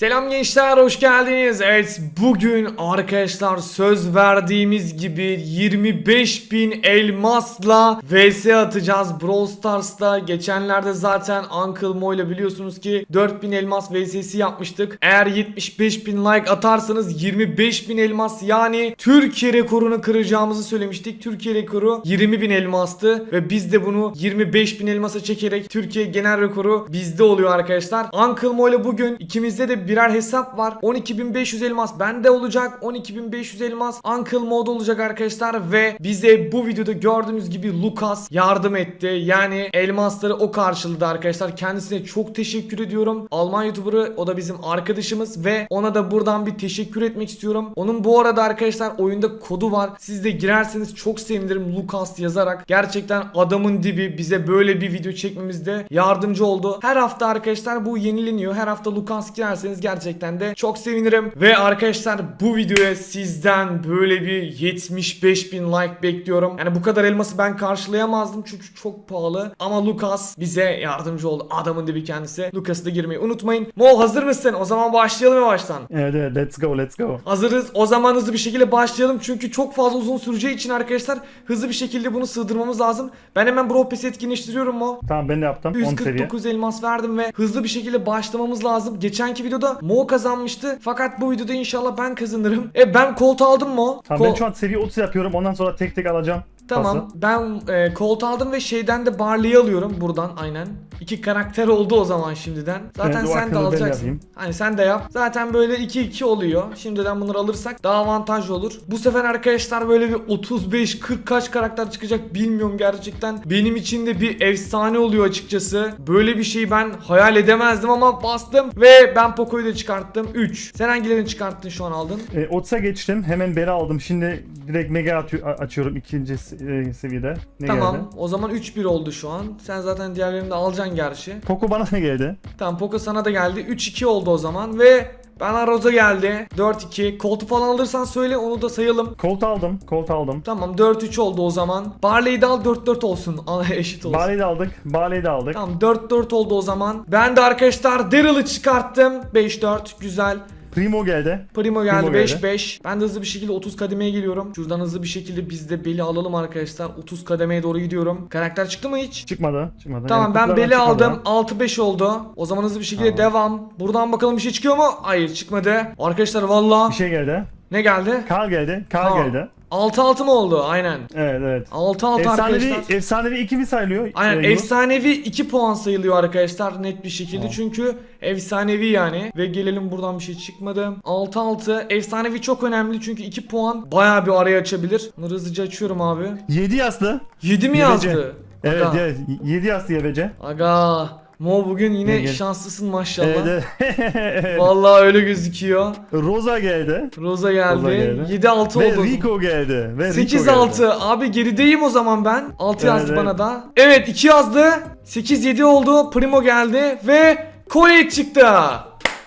Selam gençler hoş geldiniz. Evet bugün arkadaşlar söz verdiğimiz gibi 25.000 elmasla vs atacağız Brawl Stars'ta. Geçenlerde zaten Uncle Mo ile biliyorsunuz ki 4.000 elmas vs'si yapmıştık. Eğer 75.000 like atarsanız 25.000 elmas yani Türkiye rekorunu kıracağımızı söylemiştik. Türkiye rekoru 20.000 elmastı ve biz de bunu 25.000 elmasa çekerek Türkiye genel rekoru bizde oluyor arkadaşlar. Uncle Mo ile bugün ikimizde de birer hesap var. 12.500 elmas bende olacak. 12.500 elmas Uncle Mo'da olacak arkadaşlar ve bize bu videoda gördüğünüz gibi Lucas yardım etti. Yani elmasları o karşıladı arkadaşlar. Kendisine çok teşekkür ediyorum. Alman YouTuber'ı o da bizim arkadaşımız ve ona da buradan bir teşekkür etmek istiyorum. Onun bu arada arkadaşlar oyunda kodu var. Siz de girerseniz çok sevinirim Lucas yazarak. Gerçekten adamın dibi bize böyle bir video çekmemizde yardımcı oldu. Her hafta arkadaşlar bu yenileniyor. Her hafta Lucas girerseniz gerçekten de çok sevinirim. Ve arkadaşlar bu videoya sizden böyle bir 75 bin like bekliyorum. Yani bu kadar elması ben karşılayamazdım çünkü çok pahalı. Ama Lucas bize yardımcı oldu. Adamın dibi kendisi. Lucas'ı da girmeyi unutmayın. Mo hazır mısın? O zaman başlayalım yavaştan. Evet evet let's go let's go. Hazırız. O zaman hızlı bir şekilde başlayalım. Çünkü çok fazla uzun süreceği için arkadaşlar hızlı bir şekilde bunu sığdırmamız lazım. Ben hemen Brawl Pass'i etkinleştiriyorum mu? Tamam ben de yaptım 10 seviye. 149 elmas verdim ve hızlı bir şekilde başlamamız lazım. Geçenki videoda Mo kazanmıştı. Fakat bu videoda inşallah ben kazanırım. E ben Colt aldım mı? Tamam ben şu an seviye 30 yapıyorum ondan sonra tek tek alacağım. Tamam. pası. Ben e, Colt aldım ve şeyden de Barley'i alıyorum buradan aynen. İki karakter oldu o zaman şimdiden. Zaten Evet, sen de alacaksın. Hani sen de yap. Zaten böyle 2-2 oluyor. Şimdiden bunları alırsak daha avantajlı olur. Bu sefer arkadaşlar böyle bir 35-40 kaç karakter çıkacak bilmiyorum gerçekten. Benim için de bir efsane oluyor açıkçası. Böyle bir şeyi ben hayal edemezdim ama bastım ve ben Poco'yu da çıkarttım. 3. Sen hangilerini çıkarttın şu an aldın? E, 30'a geçtim hemen beri aldım. Şimdi direkt mega açıyorum ikinci se- e, seviyede. Ne tamam. geldi? O zaman 3-1 oldu şu an. Sen zaten diğerlerini de alacaksın gerçi. Poco bana ne geldi? Tamam Poco sana da geldi. 3-2 oldu o zaman ve bana Rosa geldi. 4-2. Koltu falan alırsan söyle onu da sayalım. Colt aldım. Colt aldım. Tamam 4-3 oldu o zaman. Barley'i de al 4-4 olsun. Eşit olsun. Barley'i de aldık. Barley'i de aldık. Tamam 4-4 oldu o zaman. Ben de arkadaşlar Daryl'ı çıkarttım. 5-4 güzel. Primo geldi. Primo geldi Primo geldi. 5-5. Ben de hızlı bir şekilde 30 kademeye geliyorum. Şuradan hızlı bir şekilde biz de beli alalım arkadaşlar. 30 kademeye doğru gidiyorum. Karakter çıktı mı hiç? Çıkmadı. Çıkmadı. Tamam Yani ben beli çıkmadı. aldım. 6-5 oldu. O zaman hızlı bir şekilde Tamam. devam. Buradan bakalım bir şey çıkıyor mu? Hayır çıkmadı. Arkadaşlar valla Bir şey geldi. Ne geldi? Karl geldi. Karl Tamam. geldi. 6-6 mı oldu? Aynen. Evet evet. 6-6 Efsanevi, arkadaşlar. efsanevi 2 mi sayılıyor? Aynen Ee, efsanevi 2 puan sayılıyor arkadaşlar net bir şekilde Tamam. çünkü efsanevi yani ve gelelim buradan bir şey çıkmadı 6-6 efsanevi çok önemli çünkü 2 puan baya bir araya açabilir Bunları hızlıca açıyorum abi 7 yazdı. 7 mi yazdı? Evet Aga, evet. 7 yazdı YBC. aga Mo bugün yine Ne gel- şanslısın maşallah Evet, evet. Vallahi öyle gözüküyor Rosa geldi. Rosa geldi, Rosa geldi. 7-6 Ve oldu Rico geldi. Ve Rico geldi. 8-6 abi gerideyim o zaman ben 6 Evet, yazdı evet. bana da Evet 2 yazdı 8-7 oldu Primo geldi ve Colette çıktı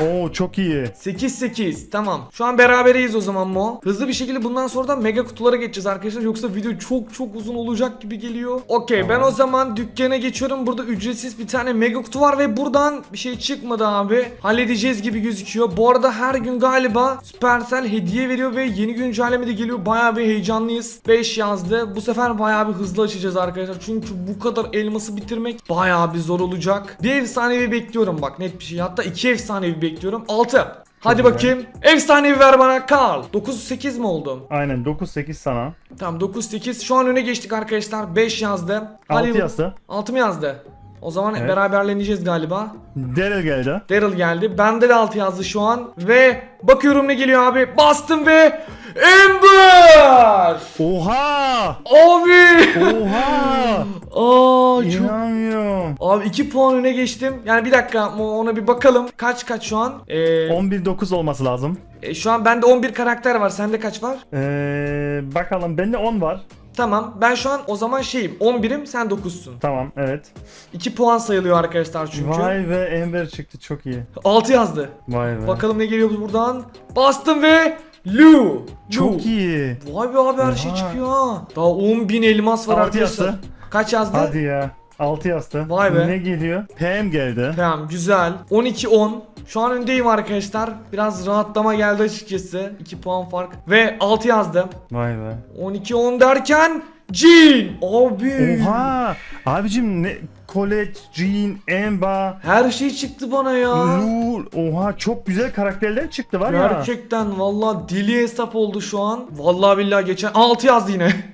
Oo çok iyi. 8-8 tamam. Şu an berabereyiz o zaman Mo. Hızlı bir şekilde bundan sonra da mega kutulara geçeceğiz arkadaşlar. Yoksa video çok çok uzun olacak gibi geliyor. Okey ben Tamam. o zaman dükkana geçiyorum. Burada ücretsiz bir tane mega kutu var ve buradan bir şey çıkmadı abi. Halledeceğiz gibi gözüküyor. Bu arada her gün galiba Supercell hediye veriyor ve yeni güncelleme de geliyor. Bayağı bir heyecanlıyız. 5 yazdı. Bu sefer bayağı bir hızlı açacağız arkadaşlar. Çünkü bu kadar elması bitirmek bayağı bir zor olacak. Bir efsanevi bekliyorum bak net bir şey. Hatta iki efsanevi bekliyorum. 6. Hadi güzel. bakayım. Efsanevi ver bana Karl. 9-8 mi oldu? Aynen 9-8 sana. Tamam 9-8. Şu an öne geçtik arkadaşlar. 5 yazdı. 6 yazdı. 6 mı yazdı? O zaman Evet. beraberleneceğiz galiba. Daryl geldi. Daryl geldi. Bende de 6 yazdı şu an. Ve bakıyorum ne geliyor abi. Bastım ve Ember! Oha! Abi! Oha! Aa çok... İnanmıyorum. Abi 2 puan öne geçtim. Yani bir dakika ona bir bakalım. Kaç kaç şu an? Ee, 11-9 olması lazım. e, şu an bende 11 karakter var. Sende kaç var? Ee, bakalım bende 10 var. Tamam. Ben şu an o zaman şeyim. 11'im sen 9'sun. Tamam evet. 2 puan sayılıyor arkadaşlar çünkü. Vay be Ember çıktı çok iyi. 6 yazdı. Vay be. Bakalım ne geliyor buradan. Bastım ve Lu. Lu. Çok iyi. Vay be abi her şey çıkıyor ha. Daha 10.000 elmas var Altı arkadaşlar. yazdı. Kaç yazdı? Hadi ya. 6 yazdı. Vay be. Ne geliyor? PM geldi. Tamam güzel. 12 10. Şu an öndeyim arkadaşlar. Biraz rahatlama geldi açıkçası. 2 puan fark. Ve 6 yazdım. Vay be. 12-10 derken Jean. Abi. Oha! Abicim ne? Colette, Jean, Emba, Her şey çıktı bana ya. Lul. Oha çok güzel karakterler çıktı var ya. Gerçekten valla deli hesap oldu şu an. Vallahi billahi geçen 6 yazdı yine.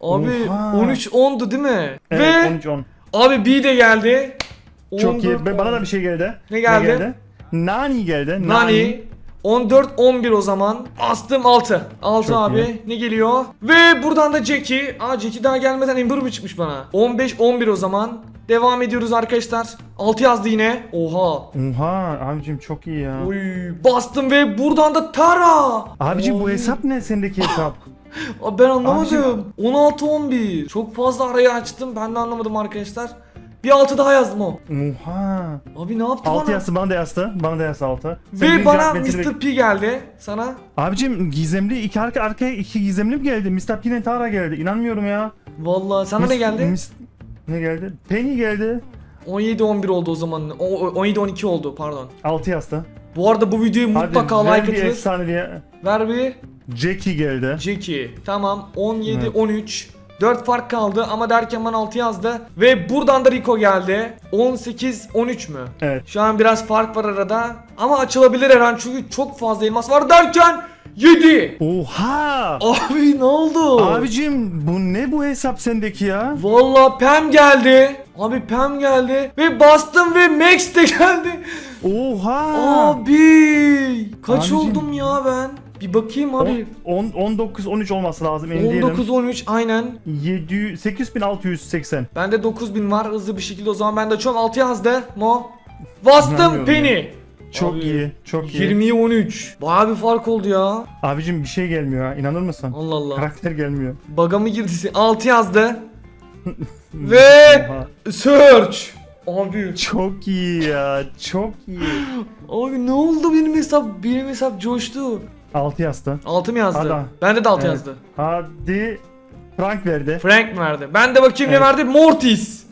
Abi Oha. 13 10'du değil mi? Evet Ve 13 10. abi B de geldi. Çok iyi. 14, Be- Bana da bir şey geldi. Ne geldi? Nani geldi. Nani 14 11 o zaman. Astım 6. 6 Çok abi. iyi. Ne geliyor? Ve buradan da Jackie. Aa Jackie daha gelmeden Ember mı çıkmış bana? 15 11 o zaman. Devam ediyoruz arkadaşlar. 6 yazdı yine. Oha. Oha abicim çok iyi ya. Uy bastım ve buradan da Tara. Abicim bu Oy. hesap ne sendeki hesap? Abi ben anlamadım. 16 11. Çok fazla arayı açtım. Ben de anlamadım arkadaşlar. Bir 6 daha yazdım o. Oha. Abi ne yaptı 6 bana? yazdı bana da yazdı. Bana da yazdı 6. Ve bana Mr. P geldi. Sana. Abicim gizemli iki arka arkaya iki gizemli mi geldi? Mr. P'nin Tara geldi. İnanmıyorum ya. Vallahi sana ne Mis- geldi? mis- ne geldi? Penny geldi. 17 11 oldu o zaman. O, 17 12 oldu pardon. 6 yazdı. Bu arada bu videoyu mutlaka ver like bir atınız. efsane bir Ver bir Jackie geldi. Jackie. Tamam 17 Evet. 13. 4 fark kaldı ama derken bana 6 yazdı. Ve buradan da Rico geldi. 18 13 mü? Evet. Şu an biraz fark var arada. Ama açılabilir her an çünkü çok fazla elmas var derken 7. Oha! Abi ne oldu? Abicim bu ne bu hesap sendeki ya? Vallahi Pam geldi. Abi Pam geldi ve bastım ve Max de geldi. Oha! Abi kaç Abicim. oldum ya ben? Bir bakayım abi. 10 19 13 olması lazım emin değilim. 19 13 aynen. 7 8680. Bende 9000 var hızlı bir şekilde o zaman ben de açıyorum 6 yazdı Mo. Bastım İnanmıyorum Penny. Çok Abi, iyi. Çok iyi. 20'ye 13. Bayağı bir fark oldu ya. Abicim bir şey gelmiyor ha. İnanır mısın? Allah Allah. Karakter gelmiyor. Baga mı girdi? 6 yazdı. Ve Oha. search. Abi. Çok iyi ya. Çok iyi. Abi ne oldu benim hesap? Benim hesap coştu. 6 yazdı. 6 mı yazdı? Hadi. Bende de 6 Evet. yazdı. Hadi. Frank verdi. Frank mi verdi? Ben de bakayım ne Evet. verdi? Mortis.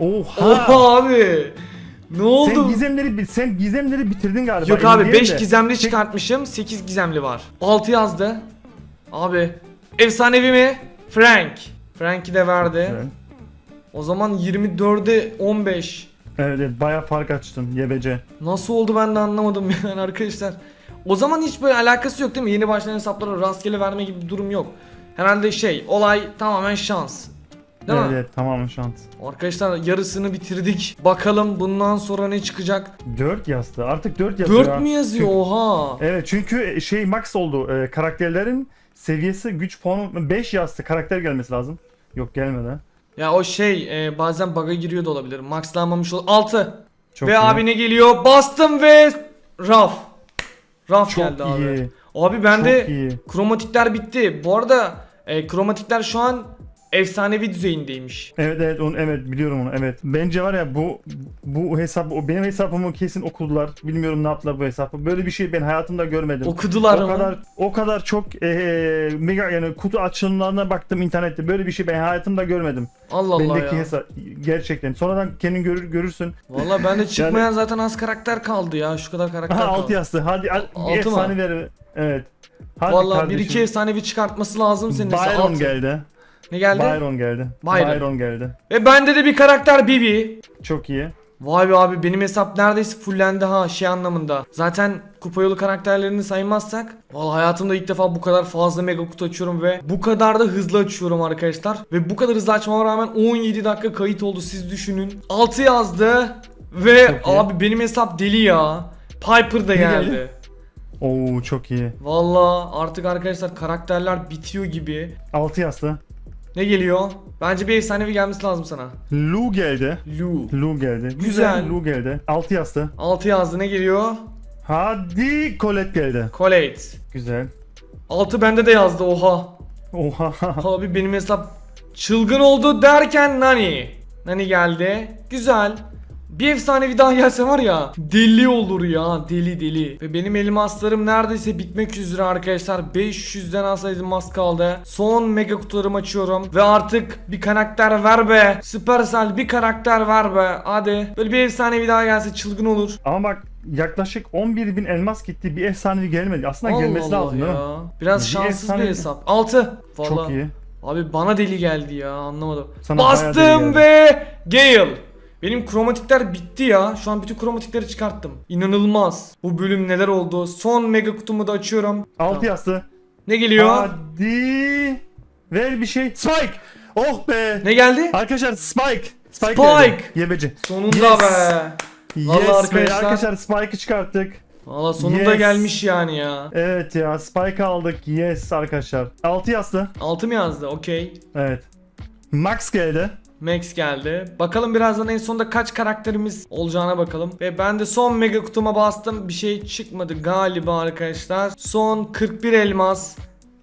Oha. Oha abi. Ne oldu? Sen gizemleri bi- sen gizemleri bitirdin galiba. Yok abi değilim 5 de. gizemli çıkartmışım 8 gizemli var 6 yazdı Abi Efsanevi mi? Frank Frank'i de verdi. O zaman 24'e 15 Evet, evet bayağı fark açtın YBC. Nasıl oldu ben de anlamadım yani arkadaşlar O zaman hiç böyle alakası yok değil mi? Yeni başlayan hesaplara rastgele verme gibi bir durum yok Herhalde şey olay tamamen şans Değil evet, mi? evet tamamen şans. Arkadaşlar yarısını bitirdik Bakalım bundan sonra ne çıkacak 4 yazdı. Artık 4 yazıyor. 4 ha. mü yazıyor oha Evet çünkü şey max oldu. Ee, karakterlerin seviyesi güç puanı 5 yazdı. Karakter gelmesi lazım. Yok gelmedi. Ya o şey e, bazen bug'a giriyor da olabilir. Maxlanmamış ol. 6. Çok ve iyi. abi ne geliyor? Bastım ve Raf. Raf çok geldi iyi. abi. Abi bende kromatikler bitti. Bu arada e, kromatikler şu an efsanevi düzeyindeymiş. Evet evet onu evet biliyorum onu evet. Bence var ya bu bu hesap o benim hesabımı kesin okudular. Bilmiyorum ne yaptılar bu hesabı. Böyle bir şey ben hayatımda görmedim. Okudular o ama. kadar o kadar çok eee, mega yani kutu açılımlarına baktım internette. Böyle bir şey ben hayatımda görmedim. Allah Allah Bendeki ya. hesap gerçekten. Sonradan kendin görür görürsün. Valla bende çıkmayan zaten az karakter kaldı ya. Şu kadar karakter Aha kaldı. 6 yazdı. Hadi al- Altı bir mı? efsane ver. Evet. Hadi Valla bir kardeşim. iki efsanevi çıkartması lazım senin. Byron altı. geldi. Ne geldi? Byron geldi. Byron. Byron geldi. Ve bende de bir karakter Bibi. Çok iyi. Vay be abi benim hesap neredeyse fullendi ha şey anlamında. Zaten kupa yolu karakterlerini saymazsak Vallahi hayatımda ilk defa bu kadar fazla mega kutu açıyorum ve bu kadar da hızlı açıyorum arkadaşlar. Ve bu kadar hızlı açmama rağmen 17 dakika kayıt oldu siz düşünün. 6 yazdı ve abi benim hesap deli ya. Piper da geldi? Oo çok iyi. Valla artık arkadaşlar karakterler bitiyor gibi. 6 yazdı. Ne geliyor? Bence bir efsanevi gelmesi lazım sana. Lu geldi. Lu. Lu geldi. Güzel. Lu geldi. 6 yazdı. 6 yazdı ne geliyor? Hadi Colette geldi. Colette. Güzel. 6 bende de yazdı oha. Oha. Abi benim hesap çılgın oldu derken Nani. Nani geldi. Güzel. Bir efsanevi daha gelse var ya deli olur ya deli deli. Ve benim elmaslarım neredeyse bitmek üzere arkadaşlar. 500'den az elmas kaldı. Son mega kutularımı açıyorum. Ve artık bir karakter ver be. Supercell bir karakter ver be. Hadi. Böyle bir efsanevi daha gelse çılgın olur. Ama bak yaklaşık 11 bin elmas gitti. Bir efsanevi gelmedi. Aslında Allah gelmesi Allah lazım değil mi? ya. Biraz Bir şanssız bir efsane- hesap. 6. Çok iyi. Abi bana deli geldi ya anlamadım. Sana Bastım ve Gale. Benim kromatikler bitti ya. Şu an bütün kromatikleri çıkarttım. İnanılmaz. Bu bölüm neler oldu? Son mega kutumu da açıyorum. 6 Tamam. yastı. Ne geliyor? Hadi. Ver bir şey. Spike. Oh be. Ne geldi? Arkadaşlar Spike. Spike. Spike. Yebeci. Sonunda Yes. be. Yes Vallahi be. arkadaşlar- Arkadaşlar Spike'ı çıkarttık. Valla sonunda Yes. gelmiş yani ya. Evet ya Spike aldık. Yes arkadaşlar. 6 yastı. 6 mı yazdı? Okey. Evet. Max geldi. Max geldi. Bakalım birazdan en sonunda kaç karakterimiz olacağına bakalım. Ve ben de son mega kutuma bastım. Bir şey çıkmadı galiba arkadaşlar. Son 41 elmas.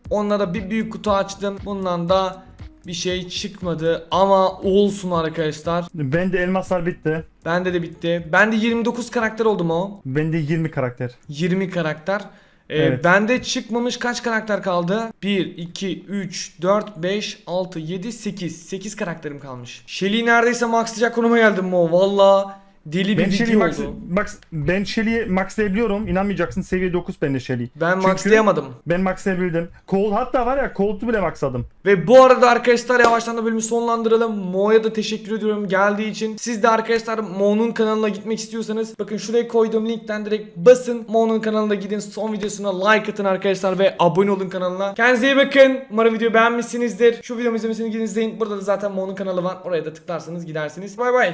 Onunla da bir büyük kutu açtım. Bundan da bir şey çıkmadı. Ama olsun arkadaşlar. Bende elmaslar bitti. Bende de bitti. Bende 29 karakter oldu mu? Bende 20 karakter. 20 karakter. Ee, Evet. Bende çıkmamış kaç karakter kaldı? 1, 2, 3, 4, 5, 6, 7, 8. 8 karakterim kalmış. Shelly'i neredeyse maxlayacak konuma geldim mo. Valla deli bir Ben video max, oldu. max, ben Shelly'i maxlayabiliyorum. İnanmayacaksın seviye 9 bende Shelly. Ben Çünkü maxlayamadım. Ben maxlayabildim. Colt hatta var ya Colt'u bile maxladım. Ve bu arada arkadaşlar yavaştan da bölümü sonlandıralım. Mo'ya da teşekkür ediyorum geldiği için. Siz de arkadaşlar Mo'nun kanalına gitmek istiyorsanız bakın şuraya koyduğum linkten direkt basın. Mo'nun kanalına gidin. Son videosuna like atın arkadaşlar ve abone olun kanalına. Kendinize iyi bakın. Umarım videoyu beğenmişsinizdir. Şu videomu izlemesini gidin izleyin. Burada da zaten Mo'nun kanalı var. Oraya da tıklarsanız gidersiniz. Bay bay.